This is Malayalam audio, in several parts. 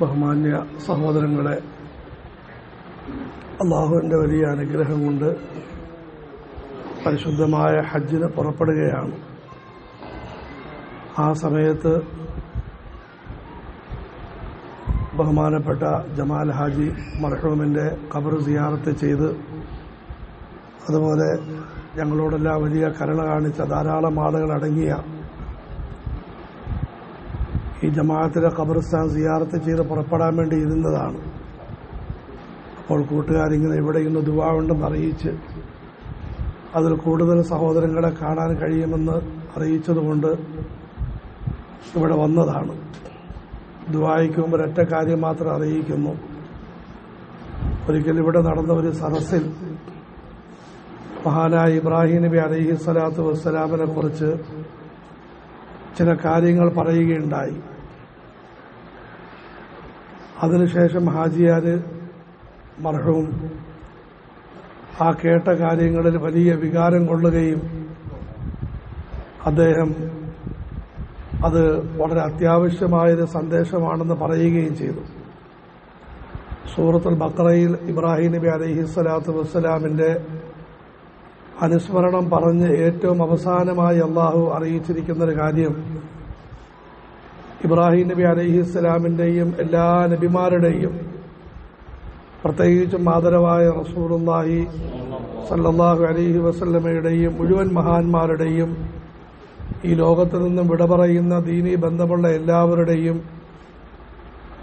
ബഹുമാന്യ സഹോദരങ്ങളെ അള്ളാഹുവിന്റെ വലിയ അനുഗ്രഹം കൊണ്ട് പരിശുദ്ധമായ ഹജ്ജിന് പുറപ്പെടുകയാണ്. ആ സമയത്ത് ബഹുമാനപ്പെട്ട ജമാൽ ഹാജി മർഹൂമിന്റെ ഖബർ സിയാറത്ത് ചെയ്ത് അതുപോലെ ഞങ്ങളോടെല്ലാം വലിയ കരുണ കാണിച്ച ധാരാളം ആളുകൾ അടങ്ങിയ ഈ ജമാഅത്തിലെ ഖബർസ്ഥാൻ സിയാറത്ത് ചെയ്ത് പുറപ്പെടാൻ വേണ്ടി ഇരുന്നതാണ്. അപ്പോൾ കൂട്ടുകാരിങ്ങനെ ഇവിടെ ഇന്ന് ദുവാ ഉണ്ടെന്ന് അറിയിച്ച് അതിൽ കൂടുതൽ സഹോദരങ്ങളെ കാണാൻ കഴിയുമെന്ന് അറിയിച്ചതുകൊണ്ട് ഇവിടെ വന്നതാണ്. ദുബായിക്കുമ്പോൾ ഒരൊറ്റ കാര്യം മാത്രം അറിയിക്കുന്നു. ഒരിക്കൽ ഇവിടെ നടന്ന ഒരു സദസ്സിൽ മഹാനായ ഇബ്രാഹിം നബി അലഹി സ്വലാത്തു വസ്സലാമിനെ കുറിച്ച് ചില കാര്യങ്ങൾ പറയുകയുണ്ടായി. അതിനുശേഷം ഹാജിയാര് മർഹവും ആ കേട്ട കാര്യങ്ങളിൽ വലിയ വികാരം കൊള്ളുകയും അദ്ദേഹം അത് വളരെ അത്യാവശ്യമായൊരു സന്ദേശമാണെന്ന് പറയുകയും ചെയ്തു. സൂറത്തുൽ ബക്രയിൽ ഇബ്രാഹിം നബി അലഹി സ്വലാത്തു വസ്സലാമിന്റെ അനുസ്മരണം പറഞ്ഞ് ഏറ്റവും അവസാനമായി അള്ളാഹു അറിയിച്ചിരിക്കുന്ന ഒരു കാര്യം ഇബ്രാഹിം നബി അലഹി എല്ലാ നബിമാരുടെയും പ്രത്യേകിച്ചും മാതരവായ റസൂലുല്ലാഹി സല്ലാഹു അലൈഹി വസല്ലമയുടെയും മുഴുവൻ മഹാന്മാരുടെയും ഈ ലോകത്ത് നിന്നും വിട പറയുന്ന ദീനീ ബന്ധമുള്ള എല്ലാവരുടെയും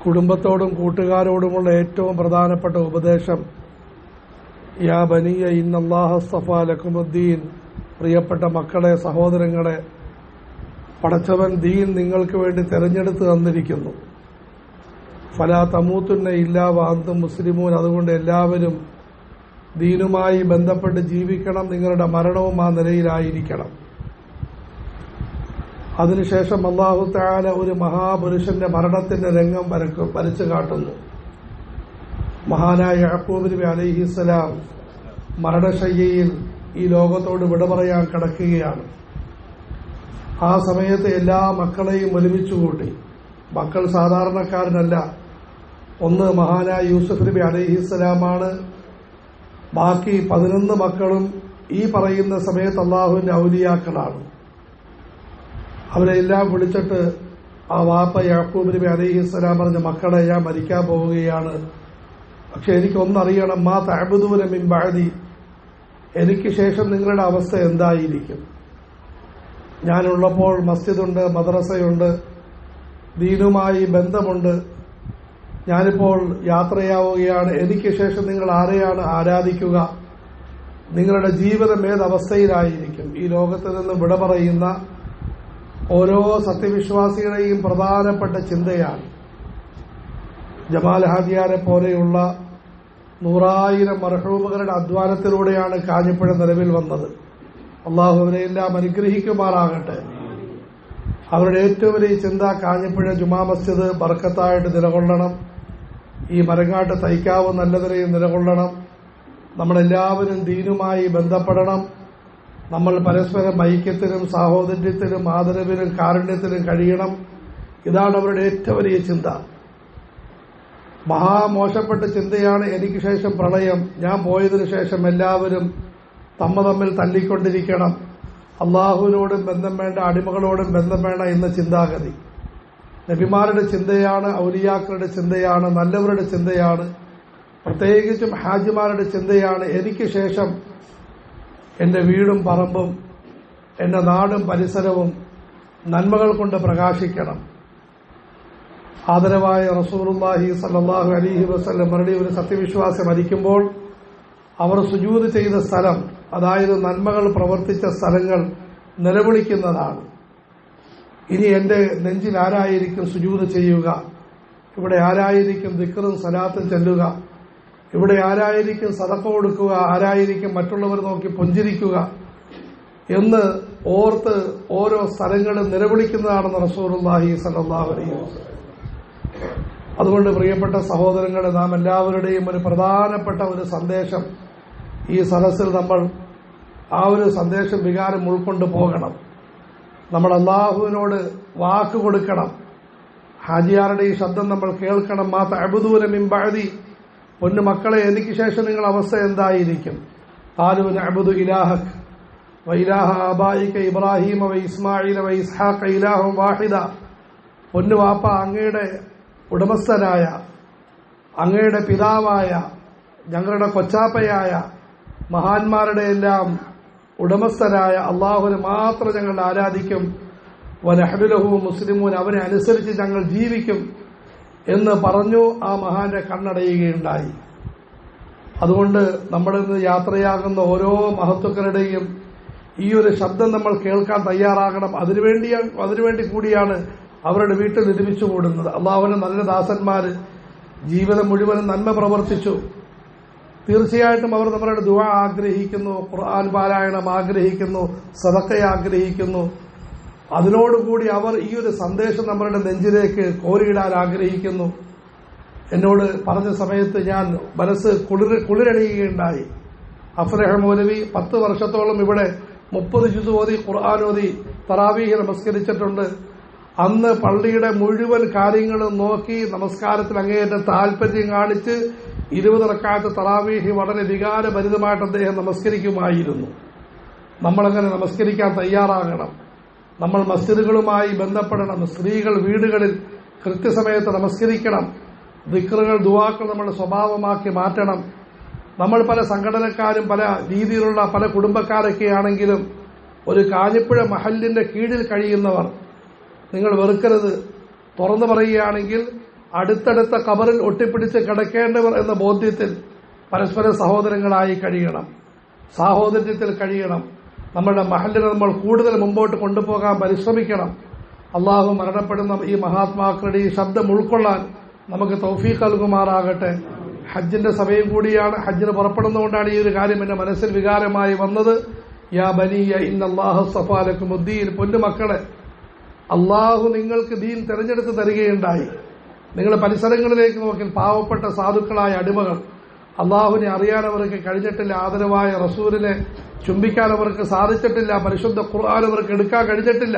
കുടുംബത്തോടും കൂട്ടുകാരോടുമുള്ള ഏറ്റവും പ്രധാനപ്പെട്ട ഉപദേശം യാ ബനിയ ഇന്നല്ലാഹസ്തഫ ലക്കുമുദ്ദീൻ പ്രിയപ്പെട്ട മക്കളെ സഹോദരങ്ങളെ പടച്ചവൻ ദീൻ നിങ്ങൾക്ക് വേണ്ടി തെരഞ്ഞെടുത്ത് തന്നിരിക്കുന്നു. ഫലാ തമൂത്തുന്ന ഇല്ലാ വാന്തും മുസ്ലിമൂൻ. അതുകൊണ്ട് എല്ലാവരും ദീനുമായി ബന്ധപ്പെട്ട് ജീവിക്കണം. നിങ്ങളുടെ മരണവും ആ നിലയിലായിരിക്കണം. അതിനുശേഷം അള്ളാഹു താല ഒരു മഹാപുരുഷന്റെ മരണത്തിന്റെ രംഗം വരച്ചു കാട്ടുന്നു. മഹാനായ നബി അലൈഹിസ്സലാം മരണശയ്യയിൽ ഈ ലോകത്തോട് വിട പറയാൻ കിടക്കുകയാണ്. ആ സമയത്ത് എല്ലാ മക്കളെയും ഒരുമിച്ചുകൂട്ടി മക്കൾ സാധാരണക്കാരനല്ല. ഒന്ന് മഹാനായ യൂസുഫ് നബി അലൈഹിസ്സലാമാണ് ബാക്കി പതിനൊന്ന് മക്കളും ഈ പറയുന്ന സമയത്ത് അള്ളാഹുവിന്റെ ഔലിയാക്കളാണ്. അവരെ എല്ലാം വിളിച്ചിട്ട് ആ വാപ്പ യാക്കൂബ് നബി അലൈഹിസ്സലാം പറഞ്ഞ മക്കളെ ഞാൻ മരിക്കാൻ പോവുകയാണ്. പക്ഷെ എനിക്കൊന്നറിയണം മാ താബുദൂരം ബഅദി എനിക്ക് ശേഷം നിങ്ങളുടെ അവസ്ഥ എന്തായിരിക്കും? ഞാനുള്ളപ്പോൾ മസ്ജിദുണ്ട് മദ്രസയുണ്ട് ദീനുമായി ബന്ധമുണ്ട്. ഞാനിപ്പോൾ യാത്രയാവുകയാണ്. എനിക്ക് ശേഷം നിങ്ങൾ ആരെയാണ് ആരാധിക്കുക? നിങ്ങളുടെ ജീവിതം ഏതവസ്ഥയിലായിരിക്കും ഈ ലോകത്ത് നിന്ന് വിട പറയുന്ന ഓരോ സത്യവിശ്വാസികളുടെയും പ്രധാനപ്പെട്ട ചിന്തയാണ് ജമാൽ ഹാദിയാരെ പോലെയുള്ള നൂറായിരം മർഹൂമുകളുടെ അധ്വാനത്തിലൂടെയാണ് കാഞ്ഞിപ്പുഴ നിലവിൽ വന്നത്. അള്ളാഹു അവരെയെല്ലാം അനുഗ്രഹിക്കുമാറാകട്ടെ. അവരുടെ ഏറ്റവും വലിയ ചിന്ത കാഞ്ഞിപ്പുഴ ജുമാ മസ്ജിദ് ബർക്കത്തായിട്ട് നിലകൊള്ളണം. ഈ മരങ്ങാട്ട് തൈക്കാവ് നല്ല നിലയിൽ നിലകൊള്ളണം. നമ്മളെല്ലാവരും ദീനുമായി ബന്ധപ്പെടണം. നമ്മൾ പരസ്പരം ഐക്യത്തിനും സാഹോദര്യത്തിനും ആദരവിനും കാരുണ്യത്തിനും കഴിയണം. ഇതാണ് അവരുടെ ഏറ്റവും വലിയ ചിന്ത. മഹാമോശപ്പെട്ട ചിന്തയാണ് എനിക്ക് ശേഷം പ്രളയം. ഞാൻ പോയതിനു ശേഷം എല്ലാവരും തമ്മ തമ്മിൽ തല്ലിക്കൊണ്ടിരിക്കണം. അള്ളാഹുവിനോടും ബന്ധം വേണ്ട അടിമകളോടും ബന്ധം വേണ്ട എന്ന ചിന്താഗതി. നബിമാരുടെ ചിന്തയാണ് ഔലിയാക്കളുടെ ചിന്തയാണ് നല്ലവരുടെ ചിന്തയാണ്. പ്രത്യേകിച്ചും ഹാജിമാരുടെ ചിന്തയാണ് എനിക്ക് ശേഷം എന്റെ വീടും പറമ്പും എന്റെ നാടും പരിസരവും നന്മകൾ കൊണ്ട് പ്രകാശിക്കണം. ആദരവായ റസൂലുല്ലാഹി സല്ലാഹു അലിഹി വസ്ല്ലം മറുപടി ഒരു സത്യവിശ്വാസം മരിക്കുമ്പോൾ അവർ സുജൂത് ചെയ്ത സ്ഥലം അതായത് നന്മകൾ പ്രവർത്തിച്ച സ്ഥലങ്ങൾ നിലവിളിക്കുന്നതാണ്. ഇനി എന്റെ നെഞ്ചിൽ ആരായിരിക്കും സുജൂത് ചെയ്യുക? ഇവിടെ ആരായിരിക്കും ദിക്കറും സലാത്തും ചെല്ലുക? ഇവിടെ ആരായിരിക്കും സതപ്പ് കൊടുക്കുക? ആരായിരിക്കും മറ്റുള്ളവർ നോക്കി പുഞ്ചിരിക്കുക? എന്ന് ഓർത്ത് ഓരോ സ്ഥലങ്ങളും നിലവിളിക്കുന്നതാണെന്ന് റസൂറുല്ലാഹി സല്ലാഹു അലൈഹി വസ്ലം അതുകൊണ്ട് പ്രിയപ്പെട്ട സഹോദരങ്ങളെ നാം എല്ലാവരുടെയും ഒരു പ്രധാനപ്പെട്ട ഒരു സന്ദേശം ഈ സദസ്സിൽ നമ്മൾ ആ ഒരു സന്ദേശം വികാരം ഉൾക്കൊണ്ട് പോകണം നമ്മൾ അള്ളാഹുവിനോട് വാക്ക് കൊടുക്കണം ഹാജിയാരുടെ ഈ ശബ്ദം നമ്മൾ കേൾക്കണം മാ തഅബുദൂന മിൻ ബഅദി പൊന്നു മക്കളെ എനിക്ക് ശേഷം നിങ്ങളുടെ അവസ്ഥ എന്തായിരിക്കും قالوا نعبد إلهك وإله آبائك إبراهيم وإسماعيل وإسحاق إله واحدا പൊന്നു വാപ്പ അങ്ങയുടെ ഉടമസ്ഥനായ അങ്ങയുടെ പിതാവായ ഞങ്ങളുടെ കൊച്ചാപ്പയായ മഹാന്മാരുടെ എല്ലാം ഉടമസ്ഥനായ അള്ളാഹുവിനെ മാത്രം ഞങ്ങൾ ആരാധിക്കും. വനഹബിലഹു മുസ്ലിമൂൻ അവനെ അനുസരിച്ച് ഞങ്ങൾ ജീവിക്കും എന്ന് പറഞ്ഞു ആ മഹാന്റെ കണ്ണടയുകയുണ്ടായി. അതുകൊണ്ട് നിന്ന് യാത്രയാകുന്ന ഓരോ മഹത്വക്കളുടെയും ഈ ഒരു ശബ്ദം നമ്മൾ കേൾക്കാൻ തയ്യാറാകണം. അതിനുവേണ്ടിയാണ് അതിനുവേണ്ടി കൂടിയാണ് അവരുടെ വീട്ടിൽ നിർമ്മിച്ചു കൂടുന്നത് അള്ളാഹുവിന് നല്ല ദാസന്മാര് ജീവിതം മുഴുവനും നന്മ പ്രവർത്തിച്ചു. തീർച്ചയായിട്ടും അവർ നമ്മളുടെ ദുവ ആഗ്രഹിക്കുന്നു ഖുർആൻ പാരായണം ആഗ്രഹിക്കുന്നു സദക്ക ആഗ്രഹിക്കുന്നു. അതിനോടുകൂടി അവർ ഈ ഒരു സന്ദേശം നമ്മളുടെ നെഞ്ചിലേക്ക് കോരിയിടാൻ ആഗ്രഹിക്കുന്നു. എന്നോട് പറഞ്ഞ സമയത്ത് ഞാൻ മനസ്സ് കുളിർ കുളിരണിയുകയുണ്ടായി. അഫ്രഹ മൗലവി പത്ത് വർഷത്തോളം ഇവിടെ മുപ്പത് ജുദ് ഓതി ഖുർആൻ ഓതി തറാവീഹ് നമസ്കരിച്ചിട്ടുണ്ട്. അന്ന് പള്ളിയുടെ മുഴുവൻ കാര്യങ്ങളും നോക്കി നമസ്കാരത്തിൽ അങ്ങേയറ്റം താല്പര്യം കാണിച്ച് ഇരുപത് റക്കാലത്ത് തറാവീഹി വളരെ വികാരഭരിതമായിട്ട് അദ്ദേഹം നമസ്കരിക്കുമായിരുന്നു. നമ്മളങ്ങനെ നമസ്കരിക്കാൻ തയ്യാറാകണം. നമ്മൾ മസ്ജിദുകളുമായി ബന്ധപ്പെടണം. സ്ത്രീകൾ വീടുകളിൽ കൃത്യസമയത്ത് നമസ്കരിക്കണം. ദിക്റുകൾ ദുവാക്കൾ നമ്മുടെ സ്വഭാവമാക്കി മാറ്റണം. നമ്മൾ പല സംഘടനക്കാരും പല രീതിയിലുള്ള പല കുടുംബക്കാരൊക്കെ ആണെങ്കിലും ഒരു കാഞ്ഞിപ്പുഴ മഹലിന്റെ കീഴിൽ കഴിയുന്നവർ നിങ്ങൾ വെറുക്കരുത്. തുറന്നു പറയുകയാണെങ്കിൽ അടുത്തടുത്ത കബറിൽ ഒട്ടിപ്പിടിച്ച് കിടക്കേണ്ടവർ എന്ന ബോധ്യത്തിൽ പരസ്പര സഹോദരങ്ങളായി കഴിയണം. സാഹോദര്യത്തിൽ കഴിയണം. നമ്മുടെ മഹലിനെ നമ്മൾ കൂടുതൽ മുമ്പോട്ട് കൊണ്ടുപോകാൻ പരിശ്രമിക്കണം. അള്ളാഹു മരണപ്പെടുന്ന ഈ മഹാത്മാക്കളുടെ ഈ ശബ്ദം ഉൾക്കൊള്ളാൻ നമുക്ക് തൗഫീഖ് നൽകുമാറാകട്ടെ. ഹജ്ജിന്റെ സമയം കൂടിയാണ്. ഹജ്ജിന് പുറപ്പെടുന്നതുകൊണ്ടാണ് ഈ ഒരു കാര്യം എന്റെ മനസ്സിൽ വികാരമായി വന്നത്. യാ ബനിയ ഇന്നല്ലാഹു സഫാലക്കും ഉദ്ദീൻ പൊന്നുമക്കളെ അള്ളാഹു നിങ്ങൾക്ക് ദീൻ തെരഞ്ഞെടുത്ത് തരികയുണ്ടായി. നിങ്ങൾ പരിസരങ്ങളിലേക്ക് നോക്കി പാവപ്പെട്ട സാധുക്കളായ അടിമകൾ. അള്ളാഹുവിനെ അറിയാൻ അവർക്ക് കഴിഞ്ഞിട്ടില്ല ആദരവായ റസൂലിനെ ചുംബിക്കാൻ അവർക്ക് സാധിച്ചിട്ടില്ല പരിശുദ്ധ ഖുർആൻ അവർക്ക് എടുക്കാൻ കഴിഞ്ഞിട്ടില്ല.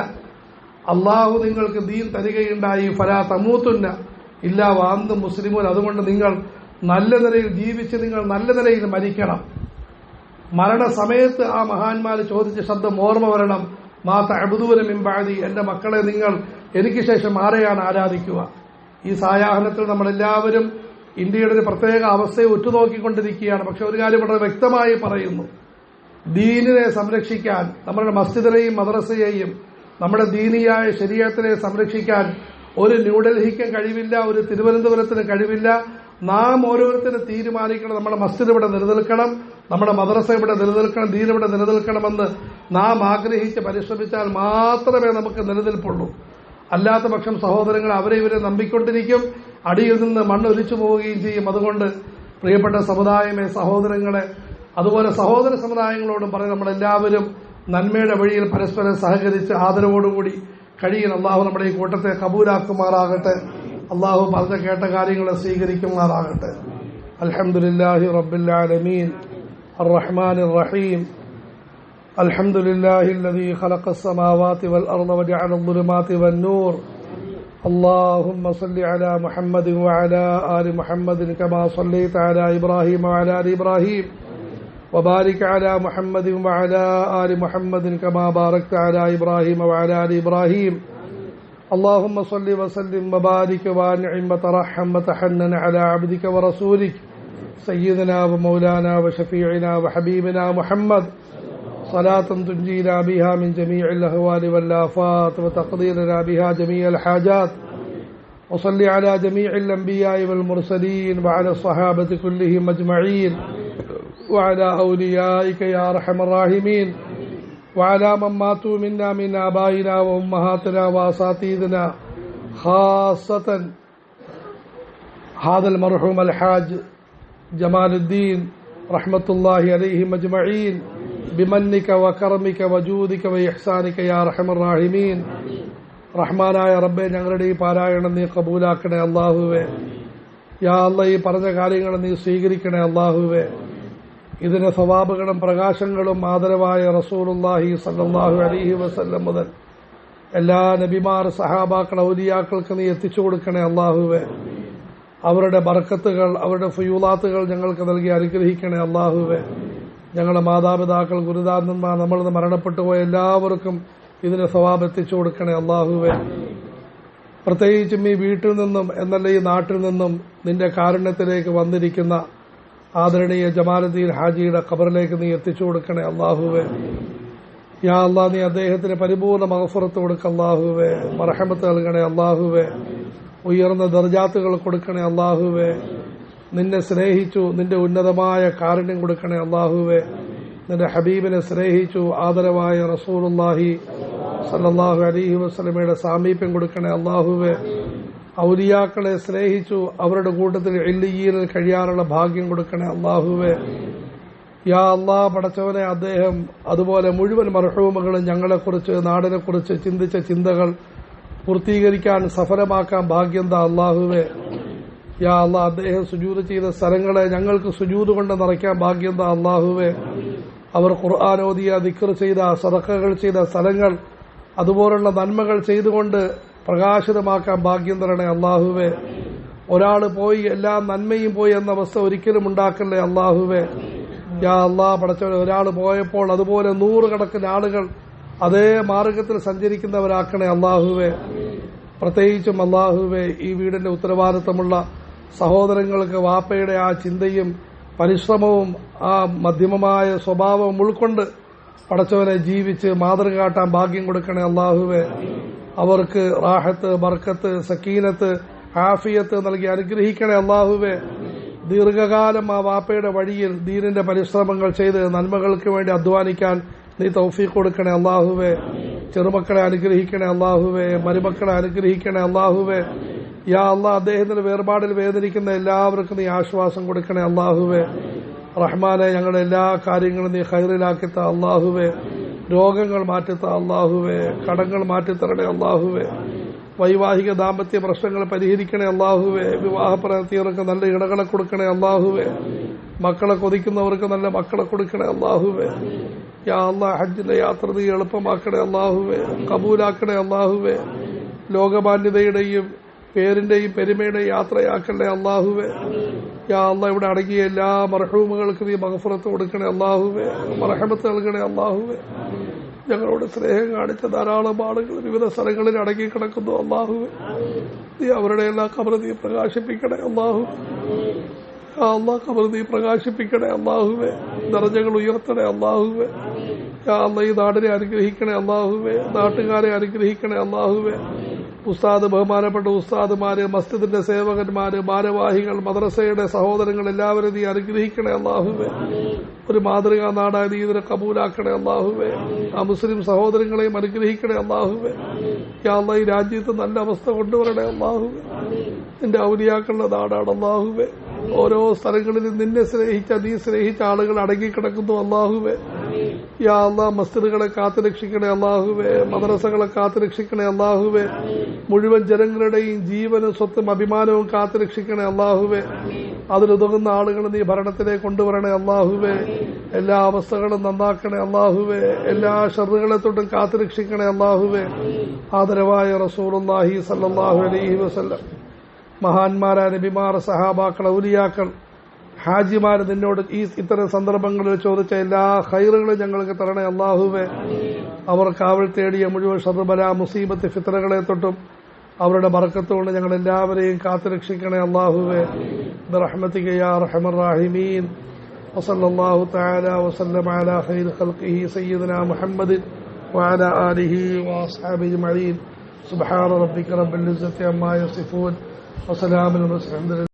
അള്ളാഹു നിങ്ങൾക്ക് ദീൻ തരികയുണ്ടായി. ഫലാ തമൂത്തുന്ന ഇല്ല വാന്ത് മുസ്ലിമൂൻ. അതുകൊണ്ട് നിങ്ങൾ നല്ല നിലയിൽ ജീവിച്ച് നിങ്ങൾ നല്ല നിലയിൽ മരിക്കണം. മരണസമയത്ത് ആ മഹാന്മാർ ചോദിച്ച ശബ്ദം ഓർമ്മ വരണം. മാത്ത അബുദൂരം ഇമ്പാതി എന്റെ മക്കളെ നിങ്ങൾ എനിക്ക് ശേഷം ആരെയാണ് ആരാധിക്കുക? ഈ സായാഹനത്തിൽ നമ്മളെല്ലാവരും ഇന്ത്യയുടെ ഒരു പ്രത്യേക അവസ്ഥയെ ഉറ്റുനോക്കിക്കൊണ്ടിരിക്കുകയാണ്. പക്ഷെ ഒരു കാര്യം വളരെ വ്യക്തമായി പറയുന്നു. ദീനിനെ സംരക്ഷിക്കാൻ നമ്മുടെ മസ്ജിദിനെയും മദ്രസയെയും നമ്മുടെ ദീനിയായ ശരീരത്തിനെ സംരക്ഷിക്കാൻ ഒരു ന്യൂഡൽഹിക്കും കഴിവില്ല ഒരു തിരുവനന്തപുരത്തിന് കഴിവില്ല. നാം ഓരോരുത്തരും തീരുമാനിക്കണം. നമ്മുടെ മസ്ജിദ് ഇവിടെ നിലനിൽക്കണം. നമ്മുടെ മദ്രസ ഇവിടെ നിലനിൽക്കണം. ദീൻ ഇവിടെ നിലനിൽക്കണമെന്ന് നാം ആഗ്രഹിച്ച് പരിശ്രമിച്ചാൽ മാത്രമേ നമുക്ക് നിലനിൽപ്പുള്ളൂ. അല്ലാത്ത പക്ഷം സഹോദരങ്ങൾ അവരെ ഇവരെ നമ്പിക്കൊണ്ടിരിക്കും. അടിയിൽ നിന്ന് മണ്ണ് ഒലിച്ചു പോവുകയും ചെയ്യും. അതുകൊണ്ട് പ്രിയപ്പെട്ട സമുദായമേ സഹോദരങ്ങളെ അതുപോലെ സഹോദര സമുദായങ്ങളോടും പറഞ്ഞ് നമ്മളെല്ലാവരും നന്മയുടെ വഴിയിൽ പരസ്പരം സഹകരിച്ച് ആദരവോടുകൂടി കഴിയണം അള്ളാഹു നമ്മുടെ ഈ കൂട്ടത്തെ കബൂലാക്കുമാറാകട്ടെ. അള്ളാഹു പറഞ്ഞ കേട്ട കാര്യങ്ങളെ സ്വീകരിക്കുമാറാകട്ടെ അൽഹംദുലില്ലാഹി റബ്ബിൽ الرحمن الرحيم الحمد لله الذي خلق السماوات والأرض وجعل الظلمات والنور اللهم صل على محمد وعلى آل محمد كما صليت على إبراهيم وعلى آل إبراهيم وبارك على محمد وعلى آل محمد كما باركت على إبراهيم وعلى آل إبراهيم اللهم صل وسلم وبارك وانعم وترحم وتحنن على عبدك ورسولك سيدنا ومولانا وشفيعنا وحبيبنا محمد. صلاة تنجينا بها من جميع الأهوال والآفات وتقضي لنا بها جميع الحاجات. وصل على جميع الأنبياء والمرسلين وعلى الصحابة كلهم أجمعين وعلى أوليائك يا أرحم الراحمين. وعلى من ماتوا منا من آبائنا وأمهاتنا وأساتذتنا خاصة هذا المرحوم الحاج جمال الدين رحمة الله عليهم أجمعين بمنك وكرمك وجودك وإحسانك يا أرحم الراحمين റഹ്മാനായ റബ്ബെ ഞങ്ങളുടെ ഈ പാരായണം നീ കബൂലാക്കണേ അള്ളാഹുവേ യാ അല്ല ഈ പറഞ്ഞ കാര്യങ്ങൾ നീ സ്വീകരിക്കണേ അള്ളാഹുവേ ഇതിന് സ്വഭാവങ്ങളും പ്രകാശങ്ങളും ആദരവായ റസൂലുല്ലാഹി സല്ലാഹു അലഹി വസ്ല്ലം മുതൽ എല്ലാ നബിമാർ സഹാബാക്കൾ ഔലിയാക്കൾക്ക് നീ എത്തിച്ചു കൊടുക്കണേ അള്ളാഹുവെ അവരുടെ ബർക്കത്തുകൾ അവരുടെ ഫയൂലാത്തുകൾ ഞങ്ങൾക്ക് നൽകി അനുഗ്രഹിക്കണേ അള്ളാഹുവെ ഞങ്ങളുടെ മാതാപിതാക്കൾ ഗുരുദാനന്മാർ നമ്മളിന്ന് മരണപ്പെട്ടു പോയ എല്ലാവർക്കും ഇതിന്റെ സ്വഭാവം എത്തിച്ചു കൊടുക്കണേ അള്ളാഹുവെ പ്രത്യേകിച്ചും ഈ വീട്ടിൽ നിന്നും എന്നല്ല ഈ നാട്ടിൽ നിന്നും നിന്റെ കാരുണ്യത്തിലേക്ക് വന്നിരിക്കുന്ന ആദരണീയ ജമാലുദ്ദീൻ ഹാജിയുടെ ഖബറിലേക്ക് നീ എത്തിച്ചു കൊടുക്കണേ അള്ളാഹുവെ യാ അള്ളാ നീ അദ്ദേഹത്തിന് പരിപൂർണ മഹഫുറത്ത് കൊടുക്ക അള്ളാഹുവെ മറഹമത്ത് നൽകണേ അള്ളാഹുവെ ഉയർന്ന ദർജാത്തുകൾ കൊടുക്കണേ അള്ളാഹുവെ നിന്നെ സ്നേഹിച്ചു നിന്റെ ഉന്നതമായ കാരുണ്യം കൊടുക്കണേ അള്ളാഹുവെ നിന്റെ ഹബീബിനെ സ്നേഹിച്ചു ആദരവായ റസൂലുല്ലാഹി സല്ലാഹു അലഹി വസ്ലമയുടെ സാമീപ്യം കൊടുക്കണേ അള്ളാഹുവെ ഔലിയാക്കളെ സ്നേഹിച്ചു അവരുടെ കൂട്ടത്തിൽ എല്ലിയീനിൽ കഴിയാനുള്ള ഭാഗ്യം കൊടുക്കണേ അള്ളാഹുവെ യാ അള്ളാ പടച്ചവനെ അദ്ദേഹം അതുപോലെ മുഴുവൻ മർഹൂമകളും ഞങ്ങളെക്കുറിച്ച് നാടിനെക്കുറിച്ച് ചിന്തിച്ച ചിന്തകൾ പൂർത്തീകരിക്കാൻ സഫലമാക്കാൻ ഭാഗ്യം താ അള്ളാഹുവെ യാ അള്ളാ അദ്ദേഹം സുജൂത് ചെയ്ത സ്ഥലങ്ങളെ ഞങ്ങൾക്ക് സുജൂത് കൊണ്ട് നിറയ്ക്കാൻ ഭാഗ്യം താ അള്ളാഹുവെ അവർ ഖുർആാനോദിയ ദിക്കർ ചെയ്ത സദക്കകൾ ചെയ്ത സ്ഥലങ്ങൾ അതുപോലുള്ള നന്മകൾ ചെയ്തുകൊണ്ട് പ്രകാശിതമാക്കാൻ ഭാഗ്യം തരണേ അള്ളാഹുവെ. ഒരാൾ പോയി എല്ലാ നന്മയും പോയി എന്ന അവസ്ഥ ഒരിക്കലും ഉണ്ടാക്കല്ലേ അള്ളാഹുവെ. യാ അള്ളാ പടച്ചവനെ ഒരാൾ പോയപ്പോൾ അതുപോലെ നൂറുകണക്കിന് ആളുകൾ അതേ മാർഗത്തിൽ സഞ്ചരിക്കുന്നവരാക്കണേ അള്ളാഹുവെ. പ്രത്യേകിച്ചും അള്ളാഹുവെ ഈ വീടിന്റെ ഉത്തരവാദിത്തമുള്ള സഹോദരങ്ങൾക്ക് വാപ്പയുടെ ആ ചിന്തയും പരിശ്രമവും ആ മധ്യമമായ സ്വഭാവവും ഉൾക്കൊണ്ട് പടച്ചവനെ ജീവിച്ച് മാതൃക കാട്ടാൻ ഭാഗ്യം കൊടുക്കണേ അള്ളാഹുവെ. അവർക്ക് റാഹത്ത് ബർക്കത്ത് സക്കീനത്ത് ആഫിയത്ത് നൽകി അനുഗ്രഹിക്കണേ അള്ളാഹുവെ. ദീർഘകാലം ആ വാപ്പയുടെ വഴിയിൽ ദീനിന്റെ പരിശ്രമങ്ങൾ ചെയ്ത് നന്മകൾക്ക് വേണ്ടി അധ്വാനിക്കാൻ നീ തൗഫീഖ് കൊടുക്കണേ അള്ളാഹുവെ. ചെറുമക്കളെ അനുഗ്രഹിക്കണേ അള്ളാഹുവെ. മരുമക്കളെ അനുഗ്രഹിക്കണേ അള്ളാഹുവെ. യാ അള്ളാ അദ്ദേഹത്തിന്റെ വേർപാടിൽ വേദനിക്കുന്ന എല്ലാവർക്കും നീ ആശ്വാസം കൊടുക്കണേ അള്ളാഹുവെ. റഹ്മാനെ ഞങ്ങളുടെ എല്ലാ കാര്യങ്ങളും നീ ഹൈറിലാക്കിത്ത അള്ളാഹുവെ. രോഗങ്ങൾ മാറ്റിത്ത അള്ളാഹുവേ കടങ്ങൾ മാറ്റിത്തരണേ അള്ളാഹുവേ. വൈവാഹിക ദാമ്പത്യ പ്രശ്നങ്ങൾ പരിഹരിക്കണേ അള്ളാഹുവേ. വിവാഹ വിവാഹപ്രാർത്ഥികൾക്ക് നല്ല ഇടകളെ കൊടുക്കണേ അള്ളാഹുവേ. മക്കളെ കൊതിക്കുന്നവർക്ക് നല്ല മക്കളെ കൊടുക്കണേ അള്ളാഹുവേ. യാ അള്ളാഹ് ഹജ്ജിന്റെ യാത്ര എളുപ്പമാക്കണേ അള്ളാഹുവേ. കബൂലാക്കണേ അള്ളാഹുവേ. ലോകമാന്യതയുടെയും പേരിന്റെയും പെരുമയുടെയും യാത്രയാക്കണ്ടേ അള്ളാഹുവെ യാ അല്ല ഇവിടെ അടങ്ങിയ എല്ലാ മർഹൂമുകൾക്ക് നീ മഹഫുറത്ത് കൊടുക്കണേ അള്ളാഹുവെ മറഹമത്ത് നൽകണേ അള്ളാഹുവെ ഞങ്ങളോട് സ്നേഹം കാണിച്ച ധാരാളം ആളുകൾ വിവിധ സ്ഥലങ്ങളിൽ അടങ്ങിക്കിടക്കുന്നു അള്ളാഹുവെ നീ അവരുടെ എല്ലാ കബർ നീ പ്രകാശിപ്പിക്കണേ അള്ളാഹു അള്ളാഹ് കബർ നീ പ്രകാശിപ്പിക്കണേ അള്ളാഹുവെ ദർജകൾ ഉയർത്തണേ അള്ളാഹുവെ അല്ല ഈ നാടിനെ അനുഗ്രഹിക്കണേ അള്ളാഹുവെ നാട്ടുകാരെ അനുഗ്രഹിക്കണേ അള്ളാഹുവെ ഉസ്താദ് ബഹുമാനപ്പെട്ട ഉസ്താദുമാര് മസ്ജിദിന്റെ സേവകന്മാര് ഭാരവാഹികൾ മദ്രസയുടെ സഹോദരങ്ങൾ എല്ലാവരും നീ അനുഗ്രഹിക്കണേ അള്ളാഹുവേ ഒരു മാതൃകാ നാടായ നീ ഇതിനെ കബൂലാക്കണേ അള്ളാഹുവേ ആ മുസ്ലിം സഹോദരങ്ങളെയും അനുഗ്രഹിക്കണേ അള്ളാഹുവേ യാള്ള ഈ രാജ്യത്ത് നല്ല അവസ്ഥ കൊണ്ടുവരണേ അള്ളാഹുവേ നിന്റെ ഔലിയാക്കളുടെ നാടാണ് അള്ളാഹുവേ ഓരോ സ്ഥലങ്ങളിലും നിന്നെ സ്നേഹിച്ച നീ സ്നേഹിച്ച ആളുകൾ അടങ്ങിക്കിടക്കുന്നു അള്ളാഹുവെ യാ അള്ളാഹ് മസ്ജിദുകളെ കാത്തുരക്ഷിക്കണേ അള്ളാഹുവേ മദ്രസകളെ കാത്തുരക്ഷിക്കണേ അള്ളാഹുവേ. മുഴുവൻ ജനങ്ങളുടെയും ജീവനും സ്വത്തും അഭിമാനവും കാത്തുരക്ഷിക്കണേ അള്ളാഹുവേ. അതിലുതകുന്ന ആളുകൾ നീ ഭരണത്തിലേക്ക് കൊണ്ടുവരണേ അള്ളാഹുവേ. എല്ലാ അവസ്ഥകളും നന്നാക്കണേ അള്ളാഹുവേ. എല്ലാ ഷറുകളെ തൊട്ടും കാത്തുരക്ഷിക്കണേ അള്ളാഹുവേ. ആദരവായ റസൂലുല്ലാഹി സല്ലാഹു അലൈഹി വസല്ലം. മഹാന്മാരായ നബിമാർ സഹാബാക്കൾ ഔലിയാക്കൾ ഹാജിമാർ നിന്നോട് ഈ ഇത്തരം സന്ദർഭങ്ങളിൽ ചോദിച്ച എല്ലാ ഹൈറുകളും ഞങ്ങൾക്ക് തരണേ അള്ളാഹുവെ അവർ കാവൽ തേടിയ മുഴുവൻ ഷർബല മുസീബത്ത് ഫിത്രകളെ തൊട്ടും അവരുടെ ബർക്കത്തുകൊണ്ട് ഞങ്ങൾ എല്ലാവരെയും കാത്തുരക്ഷിക്കണേ അള്ളാഹുവെ برحمتك يا ارحم الراحمين وصلى الله تعالى وسلم على خير خلقه سيدنا محمد وعلى اله واصحابه اجمعين سبحان ربك رب العزه عما يصفون وسلام على المرسلين الحمد لله